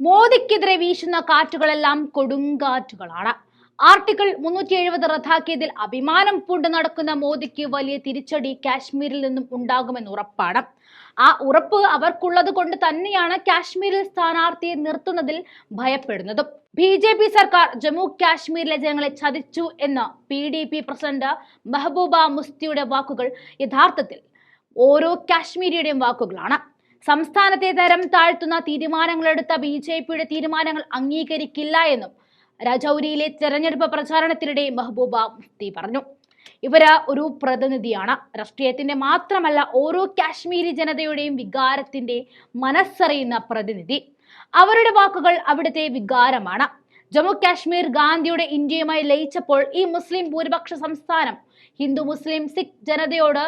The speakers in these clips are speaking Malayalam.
മോദിക്കെതിരെ വീശുന്ന കാറ്റുകളെല്ലാം കൊടുങ്കാറ്റുകളാണ്. ആർട്ടിക്കിൾ മുന്നൂറ്റി എഴുപത് റദ്ദാക്കിയതിൽ അഭിമാനം പൂണ്ട് നടക്കുന്ന മോദിക്ക് വലിയ തിരിച്ചടി കാശ്മീരിൽ നിന്നും ഉണ്ടാകുമെന്ന് ഉറപ്പാണ്. ആ ഉറപ്പ് അവർക്കുള്ളത് കൊണ്ട് തന്നെയാണ് കാശ്മീരിൽ സ്ഥാനാർത്ഥിയെ നിർത്തുന്നതിൽ ഭയപ്പെടുന്നതും. ബി ജെ പി സർക്കാർ ജമ്മു കാശ്മീരിലെ ജനങ്ങളെ ചതിച്ചു എന്ന് P D P president Mehbooba മുസ്തിയുടെ വാക്കുകൾ യഥാർത്ഥത്തിൽ ഓരോ കാശ്മീരിയുടെയും വാക്കുകളാണ്. സംസ്ഥാനത്തെ തരം താഴ്ത്തുന്ന തീരുമാനങ്ങളെടുത്ത ബി ജെ പിയുടെ തീരുമാനങ്ങൾ അംഗീകരിക്കില്ല എന്നും രജൌരിയിലെ തെരഞ്ഞെടുപ്പ് പ്രചാരണത്തിനിടെ മെഹബൂബ മുഫ്തി പറഞ്ഞു. ഇവർ ഒരു പ്രതിനിധിയാണ്. രാഷ്ട്രീയത്തിന്റെ മാത്രമല്ല ഓരോ കാശ്മീരി ജനതയുടെയും വികാരത്തിന്റെ മനസ്സറിയുന്ന പ്രതിനിധി. അവരുടെ വാക്കുകൾ അവിടുത്തെ വികാരമാണ്. ജമ്മു കാശ്മീർ ഗാന്ധിയുടെ ഇന്ത്യയുമായി ലയിച്ചപ്പോൾ ഈ മുസ്ലിം ഭൂരിപക്ഷ സംസ്ഥാനം ഹിന്ദു മുസ്ലിം സിഖ് ജനതയോട്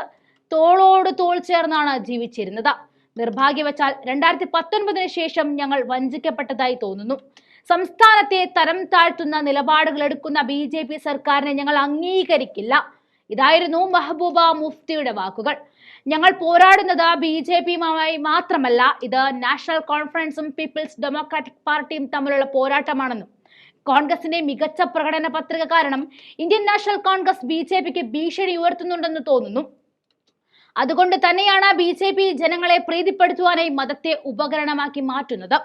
തോളോട് തോൾ ചേർന്നാണ് ജീവിച്ചിരുന്നത്. നിർഭാഗ്യവശാൽ രണ്ടായിരത്തി പത്തൊൻപതിന് ശേഷം ഞങ്ങൾ വഞ്ചിക്കപ്പെട്ടതായി തോന്നുന്നു. സംസ്ഥാനത്തെ തരം താഴ്ത്തുന്ന നിലപാടുകൾ എടുക്കുന്ന ബി ജെ പി സർക്കാരിനെ ഞങ്ങൾ അംഗീകരിക്കില്ല. ഇതായിരുന്നു മെഹബൂബ മുഫ്തിയുടെ വാക്കുകൾ. ഞങ്ങൾ പോരാടുന്നത് ബി ജെ പിയുമായി മാത്രമല്ല ഇത് നാഷണൽ കോൺഫറൻസും പീപ്പിൾസ് ഡെമോക്രാറ്റിക് പാർട്ടിയും തമ്മിലുള്ള പോരാട്ടമാണെന്നും. കോൺഗ്രസിന്റെ മികച്ച പ്രകടന പത്രിക കാരണം Indian national Congress B J പിക്ക് ഭീഷണി ഉയർത്തുന്നുണ്ടെന്ന് തോന്നുന്നു. അതുകൊണ്ട് തന്നെയാണ് ബി ജെ പി ജനങ്ങളെ പ്രീതിപ്പെടുത്തുവാനായി മതത്തെ ഉപകരണമാക്കി മാറ്റുന്നത്.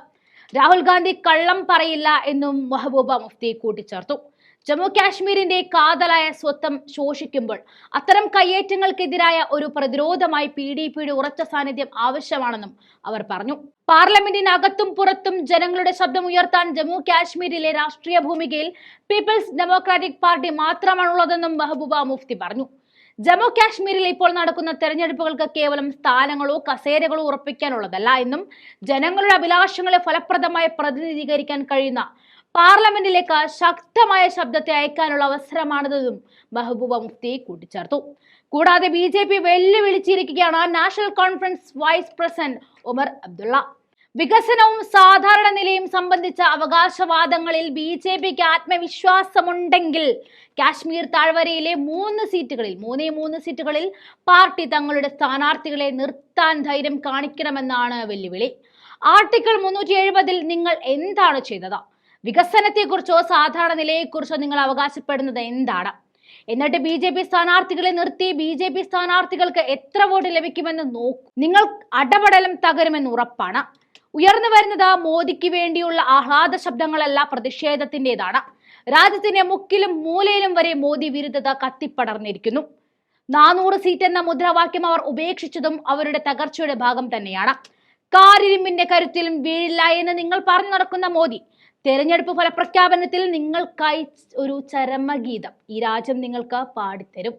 രാഹുൽ ഗാന്ധി കള്ളം പറയില്ല എന്നും മെഹബൂബ മുഫ്തി കൂട്ടിച്ചേർത്തു. ജമ്മു കാശ്മീരിന്റെ കാതലായ സ്വത്വം ശോഷിക്കുമ്പോൾ അത്തരം കയ്യേറ്റങ്ങൾക്കെതിരായ ഒരു പ്രതിരോധമായി പി ഡി പിയുടെ ഉറച്ച സാന്നിധ്യം ആവശ്യമാണെന്നും അവർ പറഞ്ഞു. പാർലമെന്റിനകത്തും പുറത്തും ജനങ്ങളുടെ ശബ്ദം ഉയർത്താൻ ജമ്മു കാശ്മീരിലെ രാഷ്ട്രീയ ഭൂമികയിൽ പീപ്പിൾസ് ഡെമോക്രാറ്റിക് പാർട്ടി മാത്രമാണുള്ളതെന്നും മെഹബൂബ മുഫ്തി പറഞ്ഞു. ജമ്മു കാശ്മീരിൽ ഇപ്പോൾ നടക്കുന്ന തെരഞ്ഞെടുപ്പുകൾക്ക് കേവലം സ്ഥാനങ്ങളോ കസേരകളോ ഉറപ്പിക്കാനുള്ളതല്ല. എന്നും ജനങ്ങളുടെ അഭിലാഷങ്ങളെ ഫലപ്രദമായി പ്രതിനിധീകരിക്കാൻ കഴിയുന്ന പാർലമെന്റിലേക്ക് ശക്തമായ ശബ്ദത്തെ അയക്കാനുള്ള അവസരമാണിതെന്നും മെഹബൂബ മുഫ്തി കൂട്ടിച്ചേർത്തു. കൂടാതെ B J P വെല്ലുവിളിച്ചിരിക്കുകയാണ് national conference vice president Omar Abdullah. വികസനവും സാധാരണ നിലയും സംബന്ധിച്ച അവകാശവാദങ്ങളിൽ ബി ജെ പിക്ക് ആത്മവിശ്വാസമുണ്ടെങ്കിൽ കാശ്മീർ താഴ്വരയിലെ മൂന്ന് സീറ്റുകളിൽ മൂന്നേ മൂന്ന് സീറ്റുകളിൽ പാർട്ടി തങ്ങളുടെ സ്ഥാനാർത്ഥികളെ നിർത്താൻ ധൈര്യം കാണിക്കണമെന്നാണ് വെല്ലുവിളി. ആർട്ടിക്കിൾ മുന്നൂറ്റി എഴുപതിൽ നിങ്ങൾ എന്താണ് ചെയ്തത്? വികസനത്തെക്കുറിച്ചോ സാധാരണ നിലയെക്കുറിച്ചോ നിങ്ങൾ അവകാശപ്പെടുന്നത് എന്താണ്? എന്നിട്ട് ബി ജെ പി സ്ഥാനാർത്ഥികളെ നിർത്തി ബി ജെ പി സ്ഥാനാർത്ഥികൾക്ക് എത്ര വോട്ട് ലഭിക്കുമെന്ന് നോക്കൂ. നിങ്ങൾ അടപടലം തകരുമെന്ന് ഉറപ്പാണ്. ഉയർന്നു വരുന്നത് മോദിക്ക് വേണ്ടിയുള്ള ആഹ്ലാദ ശബ്ദങ്ങളല്ല പ്രതിഷേധത്തിന്റെതാണ്. രാജ്യത്തിന്റെ മുക്കിലും മൂലയിലും വരെ മോദി വിരുദ്ധത കത്തിപ്പടർന്നിരിക്കുന്നു. നാനൂറ് സീറ്റ് എന്ന മുദ്രാവാക്യം അവർ ഉപേക്ഷിച്ചതും അവരുടെ തകർച്ചയുടെ ഭാഗം തന്നെയാണ്. കാരിരുമ്പിന്റെ കരുത്തിലും വീഴില്ല എന്ന് നിങ്ങൾ പറഞ്ഞു നടക്കുന്ന മോദി തെരഞ്ഞെടുപ്പ് ഫലപ്രഖ്യാപനത്തിൽ നിങ്ങൾക്കായി ഒരു ചരമഗീതം ഈ രാജ്യം നിങ്ങൾക്ക് പാടിത്തരും.